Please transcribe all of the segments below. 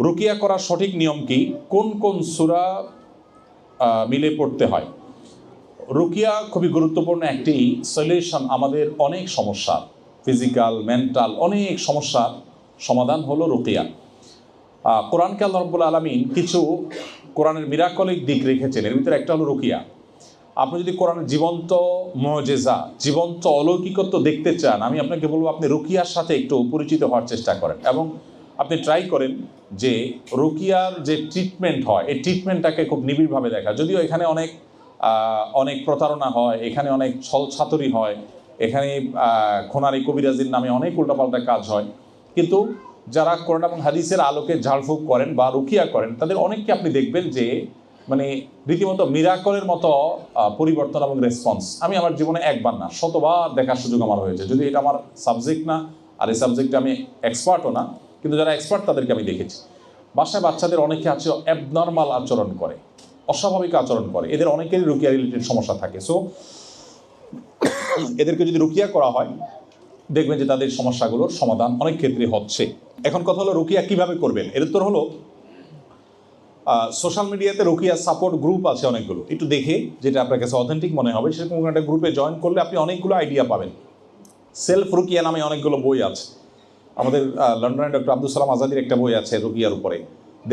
রুকিয়া করার সঠিক নিয়ম কি? কোন কোন সুরা মিলে পড়তে হয়? রুকিয়া খুবই গুরুত্বপূর্ণ একটি সলিউশন আমাদের অনেক সমস্যা ফিজিক্যাল মেন্টাল অনেক সমস্যার সমাধান হলো রুকিয়া। কোরআনকে আল্লাহ রব্বুল আলমিন কিছু কোরআনের মিরাকলিক দিক রেখেছেন। এর ভিতরে একটা হলো রুকিয়া। আপনি যদি কোরআনের জীবন্ত মজেজা, জীবন্ত অলৌকিকত্ব দেখতে চান, আমি আপনাকে বলব আপনি রুকিয়ার সাথে একটু পরিচিত হওয়ার চেষ্টা করেন এবং আপনি ট্রাই করেন যে রুকিয়ার যে ট্রিটমেন্ট হয়, এই ট্রিটমেন্টটাকে খুব নিবিড়ভাবে দেখা। যদিও এখানে অনেক অনেক প্রতারণা হয়, এখানে অনেক ছল ছাতরি হয়, এখানে খোনারি কবিরাজির নামে অনেক উল্টাপাল্টা কাজ হয়। কিন্তু যারা কোরআন এবং হাদিসের আলোকে ঝাড়ফুঁক করেন বা রুকিয়া করেন, তাদের অনেককে আপনি দেখবেন যে মানে রীতিমতো মিরাকলের মতো পরিবর্তন এবং রেসপন্স আমি আমার জীবনে একবার না, শতবার দেখার সুযোগ আমার হয়েছে। যদি এটা আমার সাবজেক্ট না, আর এই সাবজেক্টে আমি এক্সপার্টও না কিন্তু যারা এক্সপার্ট তাদেরকে আমি দেখেছি। বাসায় বাচ্চাদের অনেকে আছে অ্যাবনর্মাল আচরণ করে, অস্বাভাবিক আচরণ করে। এদের অনেকেরই রুকিয়া রিলেটেড সমস্যা থাকে। সো এদেরকে যদি রুকিয়া করা হয়, দেখবেন যে তাদের সমস্যাগুলোর সমাধান অনেক ক্ষেত্রে হচ্ছে। এখন কথা হলো রুকিয়া কীভাবে করবেন? এর উত্তর হলো সোশ্যাল মিডিয়াতে রুকিয়া সাপোর্ট গ্রুপ আছে অনেকগুলো। একটু দেখে যেটা আপনার কাছে অথেন্টিক মনে হবে, সেরকম একটা গ্রুপে জয়েন করলে আপনি অনেকগুলো আইডিয়া পাবেন। সেলফ রুকিয়া নামে অনেকগুলো বই আছে। আমাদের আহ, লন্ডনের ডক্টর আব্দুল সালাম আজাদির একটা বই আছে রুকিয়ার উপরে।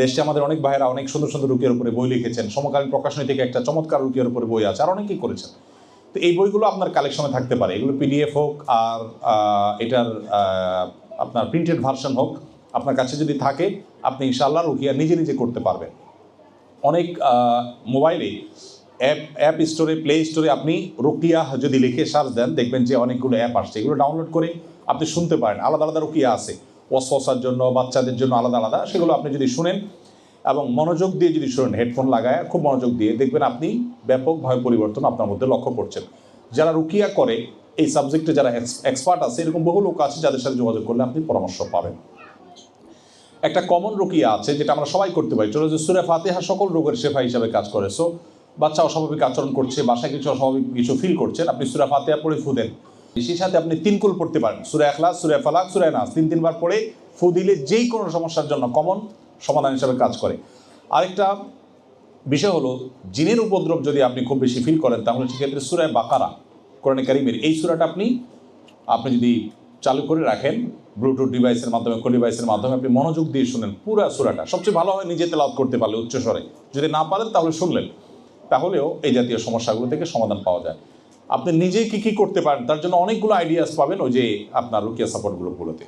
দেশে আমাদের অনেক ভাইয়েরা অনেক সুন্দর সুন্দর রুকিয়ার উপরে বই লিখেছেন। সমকালীন প্রকাশনী থেকে একটা চমৎকার রুকিয়ার উপরে বই আছে আর অনেকেই করেছেন। তো এই বইগুলো আপনার কালেকশনে থাকতে পারে। এগুলো পিডিএফ হোক আর এটার আপনার প্রিন্টেড ভার্সন হোক আপনার কাছে যদি থাকে আপনি ইনশাআল্লাহ রুকিয়া নিজে নিজে করতে পারবেন। অনেক মোবাইলে অ্যাপ অ্যাপ স্টোরে, প্লে স্টোরে আপনি রুকিয়া যদি লিখে সার্চ দেন, দেখবেন যে অনেকগুলো অ্যাপ আসছে। এগুলো ডাউনলোড করে আপনি শুনতে পারেন। আলাদা আলাদা রুকিয়া আছে। ওয়াসওয়াসার জন্য, বাচ্চাদের জন্য আলাদা আলাদা, সেগুলো আপনি যদি শুনেন এবং মনোযোগ দিয়ে যদি শুনেন হেডফোন লাগায়, খুব মনোযোগ দিয়ে দেখবেন আপনি ব্যাপকভাবে পরিবর্তন আপনার মধ্যে লক্ষ্য করছেন। যারা রুকিয়া করে, এই সাবজেক্টে যারা এক্সপার্ট আছে, এরকম বহু লোক আছে যাদের সাথে যোগাযোগ করলে আপনি পরামর্শ পাবেন। একটা কমন রুকিয়া আছে যেটা আমরা সবাই করতে পারি। চলো যে সুরে ফাতেহা সকল রোগের শেফা হিসাবে কাজ করে। সো বাচ্চা অস্বাভাবিক আচরণ করছে, বাসায় কিছু অস্বাভাবিক কিছু ফিল করছেন, আপনি সুরা ফাতেহা পড়ে ফু দেন। সেই সাথে আপনি তিন কুল পড়তে পারেন, সুরে এখলাস সুরে ফালাক, সুরে নাস। তিন তিনবার পড়ে ফু দিলে যেই কোনো সমস্যার জন্য কমন সমাধান হিসাবে কাজ করে। আরেকটা বিষয় হলো, জিনের উপদ্রব যদি আপনি খুব বেশি ফিল করেন, তাহলে সেক্ষেত্রে সুরায় বাকারা, কোরআনে কারিমের এই সুরাটা আপনি আপনি যদি চালু করে রাখেন, ব্লুটুথ ডিভাইসের মাধ্যমে কোন ডিভাইসের মাধ্যমে আপনি মনোযোগ দিয়ে শুনেন, পুরো সুরাটা। সবচেয়ে ভালো হয় নিজে তেলাওয়াত করতে পারলে উচ্চস্বরে। যদি না পারেন তাহলে শুনলেন। তাহলেও এই জাতীয় সমস্যাগুলো থেকে সমাধান পাওয়া যায়। আপনি নিজেই কি কি করতে পারেন, তার জন্য অনেকগুলো আইডিয়াস পাবেন ওই যে আপনার রুকিয়া সাপোর্টগুলো গুলোতে।